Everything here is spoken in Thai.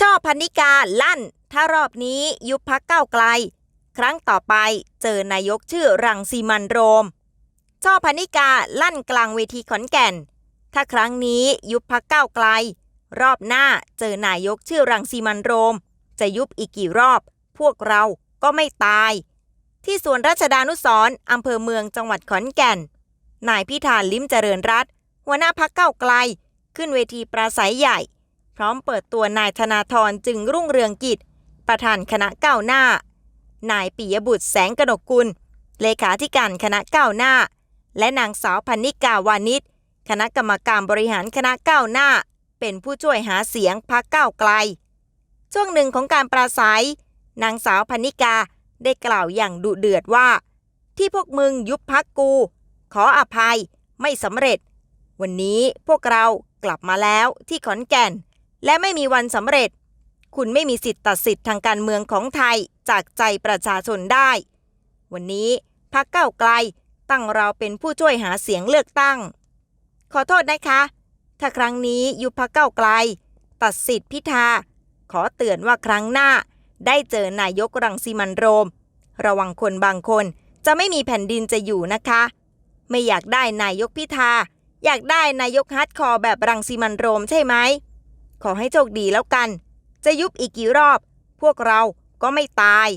ช่อพันิกาลั่น ถ้ารอบนี้ยุบพักเก้าไกล ครั้งต่อไปเจอนายกชื่อรังสีมันโรม ช่อพันิกาลั่นกลางเวทีขอนแก่น ถ้าครั้งนี้ยุบพักเก้าไกล รอบหน้าเจอนายกชื่อรังสีมันโรม จะยุบอีกกี่รอบ พวกเราก็ไม่ตาย ที่สวนราชดานุสร์อำเภอเมืองจังหวัดขอนแก่น นายพิธาลิ้มเจริญรัตหัวหน้าพักเก้าไกล ขึ้นเวทีปราศัยใหญ่ พร้อมเปิดตัวนายธนาธรจึงรุ่งเรืองกิจ ประธานคณะก้าวหน้า นายปิยบุตรแสงกนกกุล เลขาธิการคณะก้าวหน้า และนางสาวพันนิกาวานิชคณะกรรมการบริหารคณะก้าวหน้า เป็นผู้ช่วยหาเสียงพักก้าวไกล ช่วงหนึ่งของการปราศัย นางสาวพันนิกาได้กล่าวอย่างดุเดือดว่า ที่พวกมึงยุบพักกู ขออภัยไม่สำเร็จ วันนี้พวกเรากลับมาแล้วที่ขอนแก่น และไม่มีวันสำเร็จ คุณไม่มีสิทธิ์ตัดสิทธิ์ทางการเมืองของไทยจากใจประชาชนได้ วันนี้พักเก้าไกลตั้งเราเป็นผู้ช่วยหาเสียงเลือกตั้ง ขอโทษนะคะ ถ้าครั้งนี้ยุบพักเก้าไกล ตัดสิทธิ์พิธา ขอเตือนว่าครั้งหน้า ได้เจอนายกรังสีมันโรม ระวังคนบางคนจะไม่มีแผ่นดินจะอยู่นะคะ ไม่อยากได้นายกพิธา อยากได้นายกฮาร์ดคอร์แบบรังสีมันโรมใช่ไหม ขอให้โชคดีแล้วกัน จะยุบอีกกี่รอบ พวกเราก็ไม่ตาย